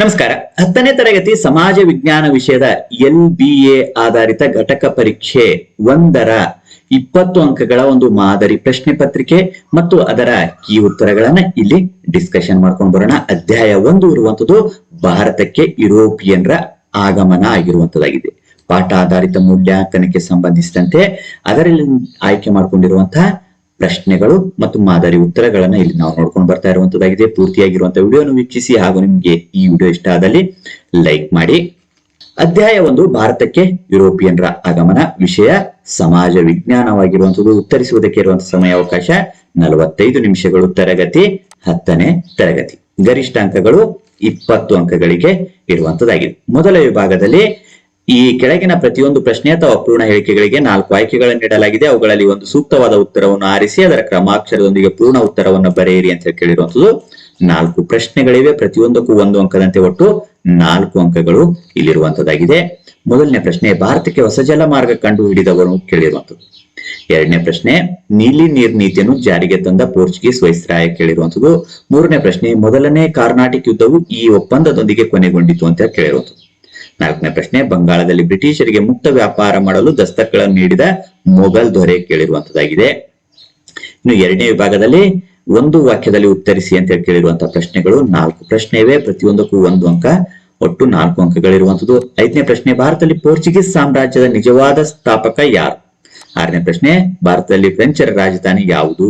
ನಮಸ್ಕಾರ. ಹತ್ತನೇ ತರಗತಿ ಸಮಾಜ ವಿಜ್ಞಾನ ವಿಷಯದ ಎಲ್ ಬಿ ಎ ಆಧಾರಿತ ಘಟಕ ಪರೀಕ್ಷೆ ಒಂದರ ಇಪ್ಪತ್ತು ಅಂಕಗಳ ಒಂದು ಮಾದರಿ ಪ್ರಶ್ನೆ ಪತ್ರಿಕೆ ಮತ್ತು ಅದರ ಕೀ ಉತ್ತರಗಳನ್ನ ಇಲ್ಲಿ ಡಿಸ್ಕಷನ್ ಮಾಡ್ಕೊಂಡು ಬರೋಣ. ಅಧ್ಯಾಯ ಒಂದು ಇರುವಂತದ್ದು ಭಾರತಕ್ಕೆ ಯುರೋಪಿಯನ್ರ ಆಗಮನ ಆಗಿರುವಂತದ್ದಾಗಿದೆ ಪಾಠ ಆಧಾರಿತ ಮೌಲ್ಯಾಂಕನಕ್ಕೆ ಸಂಬಂಧಿಸಿದಂತೆ ಅದರಲ್ಲಿ ಆಯ್ಕೆ ಮಾಡಿಕೊಂಡಿರುವಂತಹ ಪ್ರಶ್ನೆಗಳು ಮತ್ತು ಮಾದರಿ ಉತ್ತರಗಳನ್ನ ಇಲ್ಲಿ ನಾವು ನೋಡ್ಕೊಂಡು ಬರ್ತಾ ಇರುವಂತದ್ದಾಗಿದೆ. ಪೂರ್ತಿಯಾಗಿರುವಂತಹ ವಿಡಿಯೋನು ವೀಕ್ಷಿಸಿ ಹಾಗೂ ನಿಮ್ಗೆ ಈ ವಿಡಿಯೋ ಇಷ್ಟ ಆದಲ್ಲಿ ಲೈಕ್ ಮಾಡಿ. ಅಧ್ಯಾಯ ಒಂದು, ಭಾರತಕ್ಕೆ ಯುರೋಪಿಯನ್ರ ಆಗಮನ ವಿಷಯ. ಸಮಾಜ ವಿಜ್ಞಾನವಾಗಿರುವಂತದ್ದು ಉತ್ತರಿಸುವುದಕ್ಕೆ ಇರುವಂತಹ ಸಮಯಾವಕಾಶ ನಲವತ್ತೈದು ನಿಮಿಷಗಳು ತರಗತಿ, ಹತ್ತನೇ ತರಗತಿ. ಗರಿಷ್ಠ ಅಂಕಗಳು ಇಪ್ಪತ್ತು ಅಂಕಗಳಿಗೆ ಇರುವಂತದ್ದಾಗಿದೆ ಮೊದಲ ವಿಭಾಗದಲ್ಲಿ ಈ ಕೆಳಗಿನ ಪ್ರತಿಯೊಂದು ಪ್ರಶ್ನೆ ಅಥವಾ ಪೂರ್ಣ ಹೇಳಿಕೆಗಳಿಗೆ ನಾಲ್ಕು ಆಯ್ಕೆಗಳನ್ನು ನೀಡಲಾಗಿದೆ. ಅವುಗಳಲ್ಲಿ ಒಂದು ಸೂಕ್ತವಾದ ಉತ್ತರವನ್ನು ಆರಿಸಿ, ಅದರ ಕ್ರಮಾಕ್ಷರದೊಂದಿಗೆ ಪೂರ್ಣ ಉತ್ತರವನ್ನು ಬರೆಯಿರಿ ಅಂತ ಕೇಳಿರುವಂತದ್ದು ನಾಲ್ಕು ಪ್ರಶ್ನೆಗಳಿವೆ. ಪ್ರತಿಯೊಂದಕ್ಕೂ ಒಂದು ಅಂಕದಂತೆ ಒಟ್ಟು ನಾಲ್ಕು ಅಂಕಗಳು ಇಲ್ಲಿರುವಂತದ್ದಾಗಿದೆ ಮೊದಲನೇ ಪ್ರಶ್ನೆ, ಭಾರತಕ್ಕೆ ಹೊಸ ಜಲ ಮಾರ್ಗ ಕಂಡು ಹಿಡಿದವರು ಕೇಳಿರುವಂತದ್ದು ಎರಡನೇ ಪ್ರಶ್ನೆ, ನೀಲಿ ನೀರ್ ನೀತಿಯನ್ನು ಜಾರಿಗೆ ತಂದ ಪೋರ್ಚುಗೀಸ್ ವೈಸ್ರಾಯ ಕೇಳಿರುವಂತದ್ದು ಮೂರನೇ ಪ್ರಶ್ನೆ, ಮೊದಲನೇ ಕಾರ್ನಾಟಿಕ್ ಯುದ್ಧವು ಈ ಒಪ್ಪಂದದೊಂದಿಗೆ ಕೊನೆಗೊಂಡಿತು ಅಂತ ಕೇಳಿರುವಂತದ್ದು ನಾಲ್ಕನೇ ಪ್ರಶ್ನೆ, ಬಂಗಾಳದಲ್ಲಿ ಬ್ರಿಟಿಷರಿಗೆ ಮುಕ್ತ ವ್ಯಾಪಾರ ಮಾಡಲು ದಸ್ತಕಗಳನ್ನು ನೀಡಿದ ಮೊಘಲ್ ದೊರೆ ಕೇಳಿರುವಂತದ್ದಾಗಿದೆ. ಇನ್ನು ಎರಡನೇ ವಿಭಾಗದಲ್ಲಿ ಒಂದು ವಾಕ್ಯದಲ್ಲಿ ಉತ್ತರಿಸಿ ಅಂತ ಹೇಳಿ ಕೇಳಿರುವಂತಹ ಪ್ರಶ್ನೆಗಳು, ನಾಲ್ಕು ಪ್ರಶ್ನೆ ಇವೆ, ಪ್ರತಿಯೊಂದಕ್ಕೂ ಒಂದು ಅಂಕ, ಒಟ್ಟು ನಾಲ್ಕು ಅಂಕಗಳಿರುವಂತದ್ದು. ಐದನೇ ಪ್ರಶ್ನೆ, ಭಾರತದಲ್ಲಿ ಪೋರ್ಚುಗೀಸ್ ಸಾಮ್ರಾಜ್ಯದ ನಿಜವಾದ ಸ್ಥಾಪಕ ಯಾರು? ಆರನೇ ಪ್ರಶ್ನೆ, ಭಾರತದಲ್ಲಿ ಫ್ರೆಂಚರ ರಾಜಧಾನಿ ಯಾವುದು?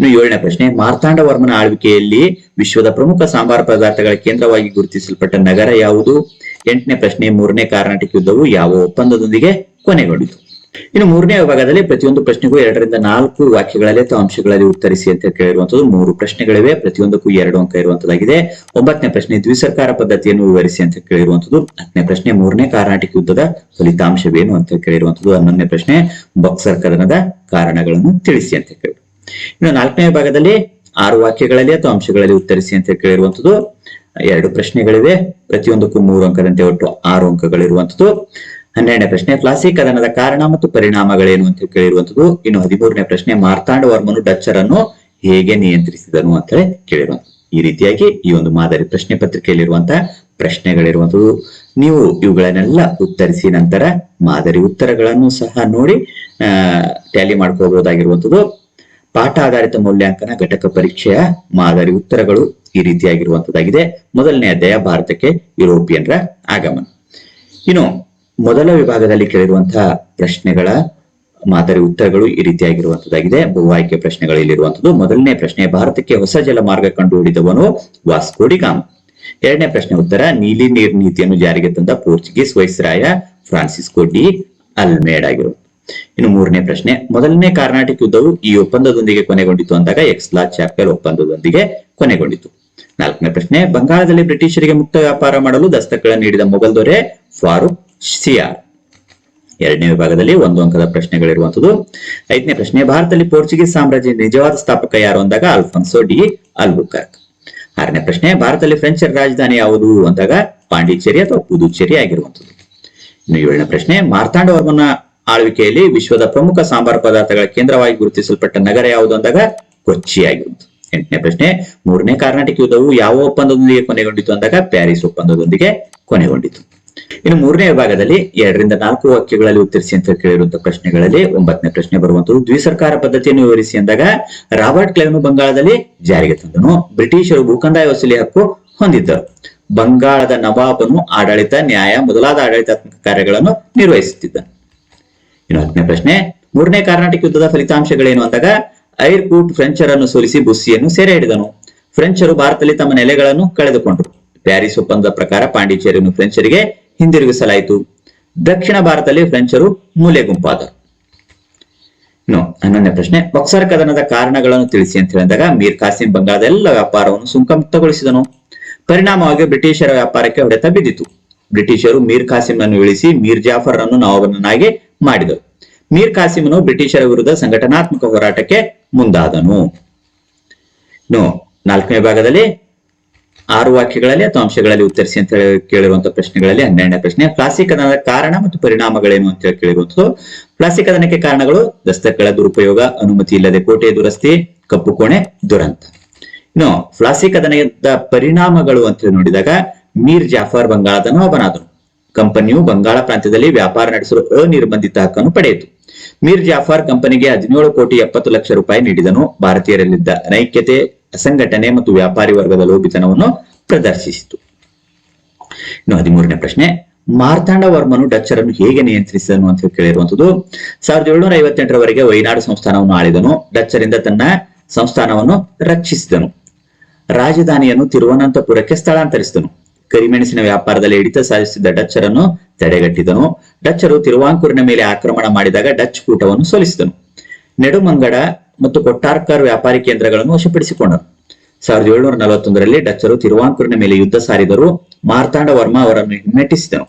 ಇನ್ನು ಏಳನೇ ಪ್ರಶ್ನೆ ಮಾರ್ತಾಂಡವರ್ಮನ ಆಳ್ವಿಕೆಯಲ್ಲಿ ವಿಶ್ವದ ಪ್ರಮುಖ ಸಾಂಬಾರ ಪದಾರ್ಥಗಳ ಕೇಂದ್ರವಾಗಿ ಗುರುತಿಸಲ್ಪಟ್ಟ ನಗರ ಯಾವುದು? ಎಂಟನೇ ಪ್ರಶ್ನೆ, ಮೂರನೇ ಕಾರ್ನಾಟಕ ಯುದ್ಧವು ಯಾವ ಒಪ್ಪಂದದೊಂದಿಗೆ ಕೊನೆಗೊಂಡಿತು? ಇನ್ನು ಮೂರನೇ ವಿಭಾಗದಲ್ಲಿ ಪ್ರತಿಯೊಂದು ಪ್ರಶ್ನೆಗೂ ಎರಡರಿಂದ ನಾಲ್ಕು ವಾಕ್ಯಗಳಲ್ಲಿ ಅಥವಾ ಅಂಶಗಳಲ್ಲಿ ಉತ್ತರಿಸಿ ಅಂತ ಕೇಳಿರುವಂತದ್ದು ಮೂರು ಪ್ರಶ್ನೆಗಳಿವೆ. ಪ್ರತಿಯೊಂದಕ್ಕೂ ಎರಡು ಅಂಕ ಇರುವಂತದ್ದಾಗಿದೆ ಒಂಬತ್ತನೇ ಪ್ರಶ್ನೆ, ದ್ವಿಸರ್ಕಾರ ಪದ್ಧತಿಯನ್ನು ವಿವರಿಸಿ ಅಂತ ಕೇಳಿರುವಂತದ್ದು ಹತ್ತನೇ ಪ್ರಶ್ನೆ, ಮೂರನೇ ಕಾರ್ನಾಟಕ ಯುದ್ಧದ ಫಲಿತಾಂಶವೇನು ಅಂತ ಕೇಳಿರುವಂತದ್ದು ಹನ್ನೊಂದನೇ ಪ್ರಶ್ನೆ, ಬಕ್ಸರ್ ಕದನದ ಕಾರಣಗಳನ್ನು ತಿಳಿಸಿ ಅಂತ ಕೇಳಿ. ಇನ್ನು ನಾಲ್ಕನೇ ವಿಭಾಗದಲ್ಲಿ ಆರು ವಾಕ್ಯಗಳಲ್ಲಿ ಅಥವಾ ಅಂಶಗಳಲ್ಲಿ ಉತ್ತರಿಸಿ ಅಂತ ಕೇಳಿರುವಂತದ್ದು ಎರಡು ಪ್ರಶ್ನೆಗಳಿವೆ. ಪ್ರತಿಯೊಂದಕ್ಕೂ ಮೂರು ಅಂಕದಂತೆ ಒಟ್ಟು ಆರು ಅಂಕಗಳಿರುವಂತದ್ದು ಹನ್ನೆರಡನೇ ಪ್ರಶ್ನೆ, ಕ್ಲಾಸಿಕ್ ಕದನದ ಕಾರಣ ಮತ್ತು ಪರಿಣಾಮಗಳೇನು ಅಂತ ಕೇಳಿರುವಂತದ್ದು ಇನ್ನು ಹದಿಮೂರನೇ ಪ್ರಶ್ನೆ ಮಾರ್ತಾಂಡವರ್ಮನು ಡಚ್ಚರನ್ನು ಹೇಗೆ ನಿಯಂತ್ರಿಸಿದನು ಅಂತ ಹೇಳಿ ಕೇಳಿರುವಂತದ್ದು ಈ ರೀತಿಯಾಗಿ ಈ ಒಂದು ಮಾದರಿ ಪ್ರಶ್ನೆ ಪತ್ರಿಕೆಯಲ್ಲಿರುವಂತಹ ಪ್ರಶ್ನೆಗಳಿರುವಂತದ್ದು ನೀವು ಇವುಗಳನ್ನೆಲ್ಲ ಉತ್ತರಿಸಿ ನಂತರ ಮಾದರಿ ಉತ್ತರಗಳನ್ನು ಸಹ ನೋಡಿ ಟ್ಯಾಲಿ ಮಾಡ್ಕೋಬಹುದಾಗಿರುವಂತದ್ದು ಪಾಠ ಆಧಾರಿತ ಮೌಲ್ಯಾಂಕನ ಘಟಕ ಪರೀಕ್ಷೆಯ ಮಾದರಿ ಉತ್ತರಗಳು ಈ ರೀತಿಯಾಗಿರುವಂತದ್ದಾಗಿದೆ. ಮೊದಲನೇ ಅಧ್ಯಾಯ ಭಾರತಕ್ಕೆ ಯುರೋಪಿಯನ್ರ ಆಗಮನ. ಇನ್ನು ಮೊದಲ ವಿಭಾಗದಲ್ಲಿ ಕೇಳಿರುವಂತಹ ಪ್ರಶ್ನೆಗಳ ಮಾದರಿ ಉತ್ತರಗಳು ಈ ರೀತಿಯಾಗಿರುವಂತದ್ದಾಗಿದೆ. ಬಹು ಆಯ್ಕೆ ಪ್ರಶ್ನೆಗಳು ಇಲ್ಲಿರುವಂತದ್ದು ಮೊದಲನೇ ಪ್ರಶ್ನೆ, ಭಾರತಕ್ಕೆ ಹೊಸ ಜಲಮಾರ್ಗ ಕಂಡುಹಿಡಿದವನು ವಾಸ್ಕೋಡಿಗಾಮ್ ಎರಡನೇ ಪ್ರಶ್ನೆ ಉತ್ತರ, ನೀಲಿ ನೀರ್ ನೀತಿಯನ್ನು ಜಾರಿಗೆ ತಂದ ಪೋರ್ಚುಗೀಸ್ ವೈಸ್ರಾಯ ಫ್ರಾನ್ಸಿಸ್ಕೋ ಡಿ ಅಲ್ಮೇಡ್ ಆಗಿರುವುದು ಇನ್ನು ಮೂರನೇ ಪ್ರಶ್ನೆ, ಮೊದಲನೇ ಕಾರ್ನಾಟಿಕ್ ಯುದ್ಧವು ಈ ಒಪ್ಪಂದದೊಂದಿಗೆ ಕೊನೆಗೊಂಡಿತು ಅಂದಾಗ ಎಕ್ಸ್ಲಾ ಚಾಪೆಲ್ ಒಪ್ಪಂದದೊಂದಿಗೆ ಕೊನೆಗೊಂಡಿತು ನಾಲ್ಕನೇ ಪ್ರಶ್ನೆ, ಬಂಗಾಳದಲ್ಲಿ ಬ್ರಿಟಿಷರಿಗೆ ಮುಕ್ತ ವ್ಯಾಪಾರ ಮಾಡಲು ದಸ್ತಕಗಳನ್ನು ನೀಡಿದ ಮೊಘಲ್ ದೊರೆ ಫಾರೂಕ್ ಸಿಯಾರ್. ಎರಡನೇ ವಿಭಾಗದಲ್ಲಿ ಒಂದು ಅಂಕದ ಪ್ರಶ್ನೆಗಳಿರುವಂತದ್ದು ಐದನೇ ಪ್ರಶ್ನೆ, ಭಾರತದಲ್ಲಿ ಪೋರ್ಚುಗೀಸ್ ಸಾಮ್ರಾಜ್ಯ ನಿಜವಾದ ಸ್ಥಾಪಕ ಯಾರು ಅಂದಾಗ ಅಲ್ಫನ್ಸೋ ಡಿ ಅಲ್ಬುಕರ್ಕ್. ಆರನೇ ಪ್ರಶ್ನೆ, ಭಾರತದಲ್ಲಿ ಫ್ರೆಂಚ್ ರಾಜಧಾನಿ ಯಾವುದು ಅಂದಾಗ ಪಾಂಡಿಚೇರಿ ಅಥವಾ ಪುದುಚೇರಿ ಆಗಿರುವಂತದ್ದು ಇನ್ನು ಏಳನೇ ಪ್ರಶ್ನೆ ಮಾರ್ತಾಂಡವರ್ಮನ ಆಳ್ವಿಕೆಯಲ್ಲಿ ವಿಶ್ವದ ಪ್ರಮುಖ ಸಾಂಬಾರ ಪದಾರ್ಥಗಳ ಕೇಂದ್ರವಾಗಿ ಗುರುತಿಸಲ್ಪಟ್ಟ ನಗರ ಯಾವುದು ಅಂದಾಗ ಕೊಚ್ಚಿ ಆಗಿರುವುದು ಎಂಟನೇ ಪ್ರಶ್ನೆ, ಮೂರನೇ ಕರ್ನಾಟಕ ಯುದ್ಧವು ಯಾವ ಒಪ್ಪಂದದೊಂದಿಗೆ ಕೊನೆಗೊಂಡಿತು ಅಂದಾಗ ಪ್ಯಾರಿಸ್ ಒಪ್ಪಂದದೊಂದಿಗೆ ಕೊನೆಗೊಂಡಿತು. ಇನ್ನು ಮೂರನೇ ವಿಭಾಗದಲ್ಲಿ ಎರಡರಿಂದ ನಾಲ್ಕು ವಾಕ್ಯಗಳಲ್ಲಿ ಉತ್ತರಿಸಿ ಅಂತ ಕೇಳಿರುವಂತಹ ಪ್ರಶ್ನೆಗಳಲ್ಲಿ ಒಂಬತ್ತನೇ ಪ್ರಶ್ನೆ ಬರುವಂತದ್ದು, ದ್ವಿಸರ್ಕಾರ ಪದ್ಧತಿಯನ್ನು ವಿವರಿಸಿ ಅಂದಾಗ ರಾಬರ್ಟ್ ಕ್ಲೈವ್ನು ಬಂಗಾಳದಲ್ಲಿ ಜಾರಿಗೆ ತಂದನು. ಬ್ರಿಟಿಷರು ಭೂಕಂದಾಯ ವಸೂಲಿ ಹಕ್ಕು ಹೊಂದಿದ್ದರು. ಬಂಗಾಳದ ನವಾಬನು ಆಡಳಿತ, ನ್ಯಾಯ, ಮೊದಲಾದ ಆಡಳಿತಾತ್ಮಕ ಕಾರ್ಯಗಳನ್ನು ನಿರ್ವಹಿಸುತ್ತಿದ್ದನು. ಇನ್ನು ಪ್ರಶ್ನೆ. ಮೂರನೇ ಕರ್ನಾಟಕ ಯುದ್ಧದ ಫಲಿತಾಂಶಗಳೇನು ಅಂದಾಗ ಐರ್ಕೂಟ್ ಫ್ರೆಂಚರನ್ನು ಸೋಲಿಸಿ ಬುಸ್ಸಿಯನ್ನು ಸೆರೆ ಹಿಡಿದನು. ಫ್ರೆಂಚರು ಭಾರತದಲ್ಲಿ ತಮ್ಮ ನೆಲೆಗಳನ್ನು ಕಳೆದುಕೊಂಡರು. ಪ್ಯಾರಿಸ್ ಒಪ್ಪಂದದ ಪ್ರಕಾರ ಪಾಂಡಿಚೇರಿಯನ್ನು ಫ್ರೆಂಚರಿಗೆ ಹಿಂದಿರುಗಿಸಲಾಯಿತು. ದಕ್ಷಿಣ ಭಾರತದಲ್ಲಿ ಫ್ರೆಂಚರು ಮೂಲೆ ಗುಂಪಾದರು. ಇನ್ನು ಹನ್ನೊಂದನೇ ಪ್ರಶ್ನೆ. ಬಕ್ಸರ್ ಕದನದ ಕಾರಣಗಳನ್ನು ತಿಳಿಸಿ ಅಂತ ಹೇಳಿದಾಗ, ಮೀರ್ ಕಾಸಿಂ ಬಂಗಾಳದ ಎಲ್ಲ ವ್ಯಾಪಾರವನ್ನು ಸುಂಕಮುಕ್ತಗೊಳಿಸಿದನು. ಪರಿಣಾಮವಾಗಿ ಬ್ರಿಟಿಷರ ವ್ಯಾಪಾರಕ್ಕೆ ಹೊಡೆತ ಬಿದ್ದಿತು. ಬ್ರಿಟಿಷರು ಮೀರ್ ಕಾಸಿಂನನ್ನು ಇಳಿಸಿ ಮೀರ್ ಜಾಫರ್ ಅನ್ನು ನವಾಬನನ್ನಾಗಿ ಮಾಡಿದರು ಮೀರ್ ಕಾಸಿಮನು ಬ್ರಿಟಿಷರ ವಿರುದ್ಧ ಸಂಘಟನಾತ್ಮಕ ಹೋರಾಟಕ್ಕೆ ಮುಂದಾದನು. ಇನ್ನು ನಾಲ್ಕನೇ ಭಾಗದಲ್ಲಿ ಆರು ವಾಕ್ಯಗಳಲ್ಲಿ ಅಥವಾ ಅಂಶಗಳಲ್ಲಿ ಉತ್ತರಿಸಿ ಅಂತ ಹೇಳಿ ಕೇಳಿರುವಂತಹ ಪ್ರಶ್ನೆಗಳಲ್ಲಿ ಹನ್ನೆರಡನೇ ಪ್ರಶ್ನೆ ಪ್ಲಾಸ್ಟಿಕ್ ಕಾರಣ ಮತ್ತು ಪರಿಣಾಮಗಳೇನು ಅಂತ ಹೇಳಿ ಕೇಳಿರುವಂತದ್ದು ಪ್ಲಾಸ್ಟಿಕ್ ಕದನಕ್ಕೆ ಕಾರಣಗಳು ದಸ್ತಕಗಳ ದುರುಪಯೋಗ, ಅನುಮತಿ ಇಲ್ಲದೆ ಕೋಟೆ ದುರಸ್ತಿ, ಕಪ್ಪು ಕೋಣೆ, ದುರಂತ. ಇನ್ನು ಫ್ಲಾಸಿ ಕದನದ ಪರಿಣಾಮಗಳು ಅಂತ ನೋಡಿದಾಗ ಮೀರ್ ಜಾಫರ್ ಬಂಗಾಳದನು ನವಾಬನಾದನು ಕಂಪನಿಯು ಬಂಗಾಳ ಪ್ರಾಂತ್ಯದಲ್ಲಿ ವ್ಯಾಪಾರ ನಡೆಸಲು ಅನಿರ್ಬಂಧಿತ ಹಕ್ಕನ್ನು ಪಡೆಯಿತು. ಮೀರ್ ಜಾಫರ್ ಕಂಪನಿಗೆ ಹದಿನೇಳು ಕೋಟಿ ಎಪ್ಪತ್ತು ಲಕ್ಷ ರೂಪಾಯಿ ನೀಡಿದನು. ಭಾರತೀಯರಲ್ಲಿದ್ದ ಅನೈಕ್ಯತೆ ಅಸಂಘಟನೆ ಮತ್ತು ವ್ಯಾಪಾರಿ ವರ್ಗದ ಲೋಭಿತನವನ್ನು ಪ್ರದರ್ಶಿಸಿತು. ಇನ್ನು ಹದಿಮೂರನೇ ಪ್ರಶ್ನೆ, ಮಾರ್ತಾಂಡ ವರ್ಮನು ಡಚ್ಚರನ್ನು ಹೇಗೆ ನಿಯಂತ್ರಿಸಿದನು ಅಂತ ಕೇಳಿರುವಂತದ್ದು ಸಾವಿರದ ಏಳುನೂರ ಐವತ್ತೆಂಟರವರೆಗೆ ವೈನಾಡು ಸಂಸ್ಥಾನವನ್ನು ಆಳಿದನು. ಡಚ್ಚರಿಂದ ತನ್ನ ಸಂಸ್ಥಾನವನ್ನು ರಕ್ಷಿಸಿದನು. ರಾಜಧಾನಿಯನ್ನು ತಿರುವನಂತಪುರಕ್ಕೆ ಸ್ಥಳಾಂತರಿಸಿದನು. ಕರಿಮೆಣಸಿನ ವ್ಯಾಪಾರದಲ್ಲಿ ಹಿಡಿತ ಸಾಧಿಸಿದ್ದ ಡಚ್ಚರನ್ನು ತಡೆಗಟ್ಟಿದನು. ಡಚ್ಚರು ತಿರುವಾಂಕೂರಿನ ಮೇಲೆ ಆಕ್ರಮಣ ಮಾಡಿದಾಗ ಡಚ್ ಕೂಟವನ್ನು ಸೋಲಿಸಿದನು. ನೆಡುಮಂಗಡ ಮತ್ತು ಕೊಟ್ಟಾರ್ಕರ್ ವ್ಯಾಪಾರಿ ಕೇಂದ್ರಗಳನ್ನು ವಶಪಡಿಸಿಕೊಂಡನು ಸಾವಿರದ ಏಳುನೂರ ನಲವತ್ತೊಂದರಲ್ಲಿ ಡಚ್ಚರು ತಿರುವಾಂಕೂರಿನ ಮೇಲೆ ಯುದ್ಧ ಸಾರಿದರು ಮಾರ್ತಾಂಡ ವರ್ಮ ಅವರನ್ನು ಹಿಮ್ಮೆಟ್ಟಿಸಿದನು.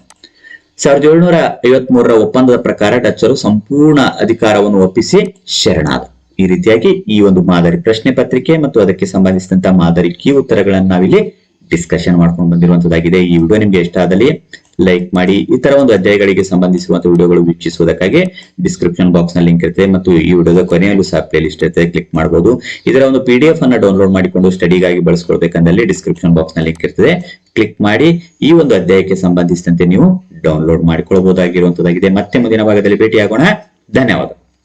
ಸಾವಿರದ ಏಳುನೂರ ಐವತ್ ಮೂರರ ಒಪ್ಪಂದದ ಪ್ರಕಾರ ಡಚ್ಚರು ಸಂಪೂರ್ಣ ಅಧಿಕಾರವನ್ನು ಒಪ್ಪಿಸಿ ಶರಣಾದ. ಈ ರೀತಿಯಾಗಿ ಈ ಒಂದು ಮಾದರಿ ಪ್ರಶ್ನೆ ಪತ್ರಿಕೆ ಮತ್ತು ಅದಕ್ಕೆ ಸಂಬಂಧಿಸಿದಂತಹ ಮಾದರಿ ಕೀ ಉತ್ತರಗಳನ್ನು ನಾವಿಲ್ಲಿ ಡಿಸ್ಕಷನ್ ಮಾಡ್ಕೊಂಡು ಬಂದಿರುವಂತದ್ದಾಗಿದೆ. ಈ ವಿಡಿಯೋ ನಿಮ್ಗೆ ಇಷ್ಟ ಆದಲ್ಲಿ ಲೈಕ್ ಮಾಡಿ, ಈ ತರ ಒಂದು ಅಧ್ಯಾಯಗಳಿಗೆ ಸಂಬಂಧಿಸಿರುವಂತಹ ವಿಡಿಯೋಗಳು ವೀಕ್ಷಿಸುವುದಕ್ಕಾಗಿ ಡಿಸ್ಕ್ರಿಪ್ಷನ್ ಬಾಕ್ಸ್ನ ಲಿಂಕ್ ಇರುತ್ತೆ ಮತ್ತು ಈ ವಿಡಿಯೋದ ಕೊನೆಯಲ್ಲೂ ಸಹ ಪ್ಲೇ ಲಿಸ್ಟ್ ಇರುತ್ತೆ ಕ್ಲಿಕ್ ಮಾಡಬಹುದು ಇದರ ಒಂದು ಪಿ ಡಿ ಎಫ್ ಅನ್ನ ಡೌನ್ಲೋಡ್ ಮಾಡಿಕೊಂಡು ಸ್ಟಡಿಗಾಗಿ ಬಳಸ್ಕೊಳ್ಬೇಕಂದಲ್ಲಿ ಡಿಸ್ಕ್ರಿಪ್ಷನ್ ಬಾಕ್ಸ್ನ ಲಿಂಕ್ ಇರ್ತದೆ. ಕ್ಲಿಕ್ ಮಾಡಿ, ಈ ಒಂದು ಅಧ್ಯಾಯಕ್ಕೆ ಸಂಬಂಧಿಸಿದಂತೆ ನೀವು ಡೌನ್ಲೋಡ್ ಮಾಡಿಕೊಳ್ಳಬಹುದಾಗಿರುವಂತದ್ದಾಗಿದೆ ಮತ್ತೆ ಮುಂದಿನ ಭಾಗದಲ್ಲಿ ಭೇಟಿಯಾಗೋಣ. ಧನ್ಯವಾದ.